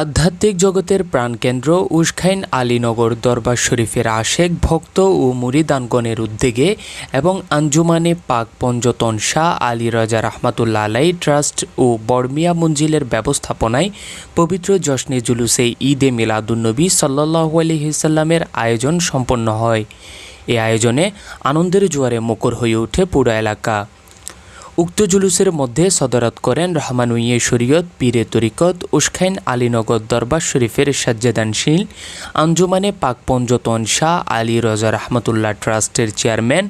আধ্যাত্মিক জগতের প্রাণকেন্দ্র উসখাইন আলীনগর দরবার শরীফের আশেক ভক্ত ও মুরিদানগণের উদ্যোগে এবং আঞ্জুমানে পাক পঞ্জতন শাহ আলী রাজা রহমাতুল্লা আলাই ট্রাস্ট ও বর্মিয়া মঞ্জিলের ব্যবস্থাপনায় পবিত্র জশ্নে জুলুসে ঈদে মিলাদুন্নবী সাল্লাহু আলহিসাল্লামের আয়োজন সম্পন্ন হয়। এই আয়োজনে আনন্দের জোয়ারে মুখর হয়ে ওঠে পুরো এলাকা। উক্ত জুলুসের মধ্যে সদরত করেন রহমানুইয়ে শরীয়ত, পীরে তরিকত উসখাইন আলীনগর দরবার শরীফের সাজ্জাদানশীল, আঞ্জুমানে পাক পঞ্জতন শাহ আলী রজা রহমতুল্লাহ ট্রাস্টের চেয়ারম্যান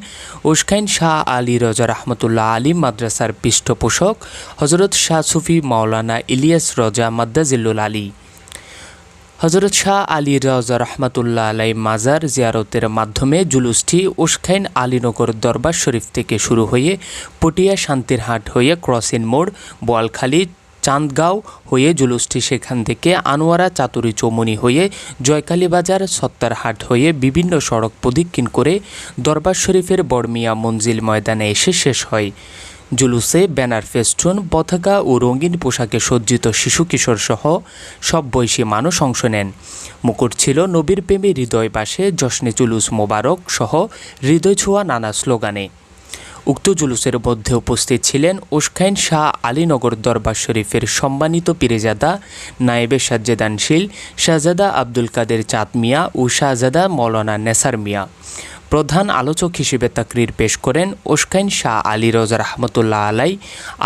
উসখাইন শাহ আলী রজা রহমতুল্লাহ আলী মাদ্রাসার পৃষ্ঠপোষক হজরত শাহ সুফি মাওলানা ইলিয়াস রজা মাদ্দাজিল্লুল আলী। হজরত শাহ আলী রাজা রহমাতুল্লাহ আলাই মাজার জিয়ারতের মাধ্যমে জুলুসটি উসখাইন আলীনগর দরবার শরীফ থেকে শুরু হয়ে পটিয়া শান্তির হাট হয়ে ক্রসিন মোড়, বোয়ালখালী, চাঁদগাঁও হয়ে জুলুসটি সেখান থেকে আনোয়ারা চাতুরি চৌমনি হয়ে জয়কালী বাজার সত্তারহাট হয়ে বিভিন্ন সড়ক প্রদক্ষিণ করে দরবার শরীফের বড়মিয়া মঞ্জিল ময়দানে এসে শেষ হয়। জুলুসে ব্যানার ফেস্টুন, পতাকা ও রঙিন পোশাকে সজ্জিত শিশু কিশোর সহ সব বয়সী মানুষ অংশ নেন। মুকুট ছিল নবীর প্রেমী হৃদয় পাশে জশ্নে জুলুস মোবারক সহ হৃদয় ছোঁয়া নানা স্লোগানে। উক্ত জুলুসের মধ্যে উপস্থিত ছিলেন উস্কাইন শাহ আলীনগর দরবার শরীফের সম্মানিত পীরেজাদা নায়েবে সাজ্জেদানশীল শাহজাদা আব্দুল কাদের চাঁদ মিয়া ও শাহজাদা মৌলানা নেসার মিয়া। প্রধান আলোচক হিসেবে তাকরির পেশ করেন ওসকাইন শাহ আলী রোজা রহমতুল্লাহ আলাই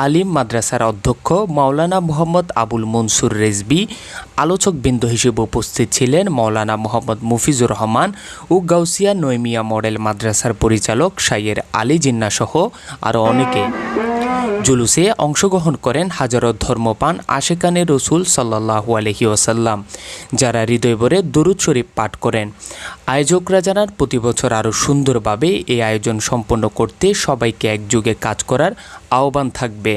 আলিম মাদ্রাসার অধ্যক্ষ মাওলানা মোহাম্মদ আবুল মনসুর রেজবি আলোচকবৃন্দ হিসেবে উপস্থিত ছিলেন মাওলানা মোহাম্মদ মুফিজুর রহমান ও গাউসিয়া নৈমিয়া মডেল মাদ্রাসার পরিচালক সাইয়ের আলী জিন্না সহ আরও অনেকে। জুলুসে অংশগ্রহণ করেন হাজারো ধর্মপান আশেকানে রসুল সাল্লাহু আলহি ওসাল্লাম যারা হৃদয় ভরে দরুদ শরীফ পাঠ করেন। আয়োজকরা জানান, প্রতি বছর আরও সুন্দরভাবে এই আয়োজন সম্পন্ন করতে সবাইকে একযোগে কাজ করার আহ্বান থাকবে।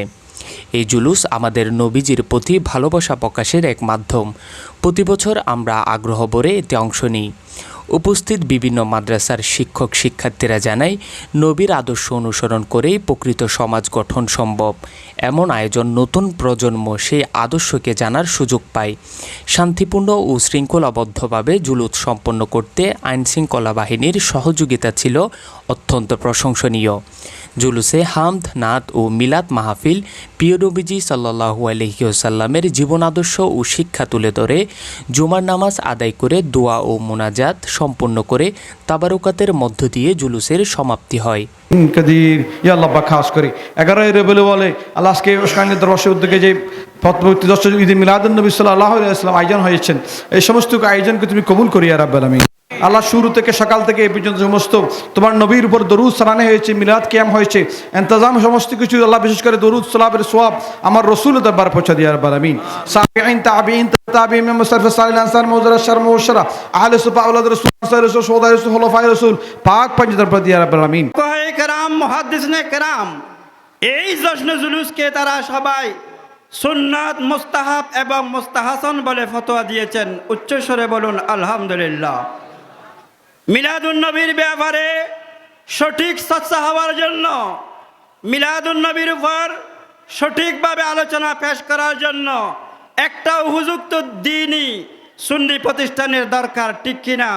এই জুলুস আমাদের নবীজির প্রতি ভালোবাসা প্রকাশের এক মাধ্যম। প্রতি বছর আমরা আগ্রহ ভরে এতে অংশ নিই। উপস্থিত বিভিন্ন মাদ্রাসার শিক্ষক শিক্ষার্থীরা জানায়, নবীর আদর্শ অনুসরণ করেই প্রকৃত সমাজ গঠন সম্ভব। এমন আয়োজন নতুন প্রজন্ম সেই আদর্শকে জানার সুযোগ পায়। শান্তিপূর্ণ ও শৃঙ্খলাবদ্ধভাবে জুলুৎ সম্পন্ন করতে আইনশৃঙ্খলা বাহিনীর সহযোগিতা ছিল অত্যন্ত প্রশংসনীয়। জুলুসে হামদ নাত ও মিলাদ মাহফিল প্রিয় নবীজি সাল্লাহু আলহিউসাল্লামের জীবন আদর্শ ও শিক্ষা তুলে ধরে, জুমার নামাজ আদায় করে দোয়া ও মোনাজাত সম্পন্ন করে তাবারুকাতের মধ্য দিয়ে জুলুসের সমাপ্তি হয়। খাস বলে উদ্যোগে যে আয়োজন হয়েছেন, এই সমস্ত আয়োজনকে তুমি কবুল করি আর আমি আল্লাহ শুরু থেকে সকাল থেকে এই পর্যন্ত সমস্ত তোমার নবীর উপর দরুদ সালানে হয়েছে, মিলাদ ক্যাম হয়েছে, এন্তজাম সমস্ত কিছু আল্লাহ বিশেষ করে দরুদ সালাবের সোয়াব আমার রসুল দরবার পৌঁছা দিয়ে আর আমিন। সাবিঈন, তাবিঈন তাবিঈন মুসরফ সালিন আনসার, মৌজরা শর্ম ওশরা আহলে সুফা আউলাদ রাসূল রাসূল সওদা রাসূল খুলাফায়ে রাসূল, পাক পাঁচ দরবার দিয়ে আর আমিন। ফুকাহায়ে কেরাম, মহাদ্দিসনে কেরাম, এই জশ্ন জুলুসকে তারা এবং মুস্তাহাসন বলে দিয়েছেন। উচ্চস্বরে বলুন, আলহামদুলিল্লাহ। মিলাদুন নবীর ব্যাপারে সঠিক চর্চা হওয়ার জন্য মিলাদুন নবীর উপর সঠিকভাবে আলোচনা পেশ করার জন্য একটা উপযুক্ত দিনই সুন্নি প্রতিষ্ঠানের দরকার, ঠিক কিনা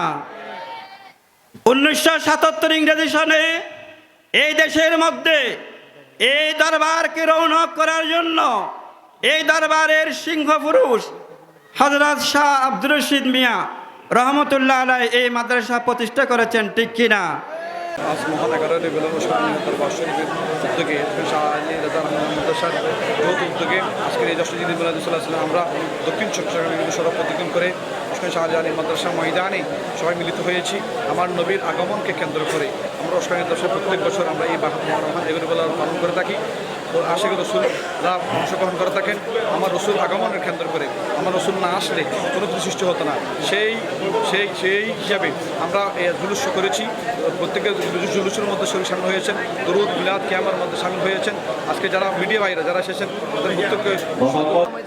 উনিশশো সাতাত্তর ইংরেজি সনে এই দেশের মধ্যে এই দরবারকে রৌনক করার জন্য এই দরবারের সিংহ পুরুষ হজরত শাহ আব্দুর রশিদ মিয়া রহমতুল্লাহ আলাই এই মাদ্রাসা প্রতিষ্ঠা করেছেন, ঠিক কিনা? আজকের এই আমরা দক্ষিণ চট্টগ্রামে সড়ক প্রতিদিন করে শাহ আলী মাদ্রাসা ময়দানে সবাই মিলিত হয়েছি আমার নবীর আগমনকে কেন্দ্র করে আমরা ওসমানের দশে প্রত্যেক বছর আমরা এই মহান এগুলো পালন করে থাকি। আশেখ রসুলরা অংশগ্রহণ করে থাকেন। আমার রসুল আগমনের কেন্দ্র করে। আমার রসুল না আসলে কোনো কিছু সৃষ্টি হতো না। সেই সেই সেই হিসাবে আমরা জুলুস করেছি। প্রত্যেকের জুলুসের মধ্যে শরীর সামিল হয়েছেন। দরুদ, মিলাদ, ক্যামার মধ্যে সামিল হয়েছেন। আজকে যারা মিডিয়া বাইরে যারা এসেছেন, তাদের প্রত্যেককে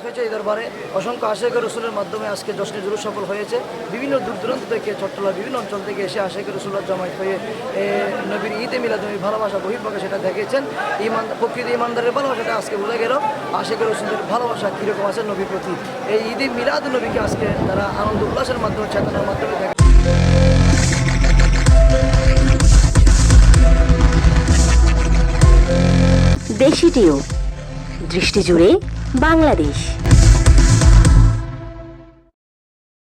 হয়েছে এই দরবারে। অসংখ্য আশেখ রসুলের মাধ্যমে আজকে জশ্নে জুলুস সফল হয়েছে। বিভিন্ন দূর দূরান্ত থেকে চট্টলা বিভিন্ন অঞ্চল থেকে এসে আশেখ রসুল্লাহ জমায়েত হয়ে নবীর ঈদে মিলাদ ভালোবাসা বহির্ভাগে সেটা দেখেছেন। ইমান প্রকৃত ইমান ইমানদারের ভালোবাসাটা আজকে বোঝা গেল। আশা গেল সুন্দর ভালোবাসা কীরকম আছে নবীর প্রতি। এই ঈদে মিলাদ নবীকে আজকে তারা আনন্দ উল্লাসের মাধ্যমে, চেতনার মাধ্যমে দেখা। দেশিটিও দৃষ্টি জুড়ে বাংলাদেশ।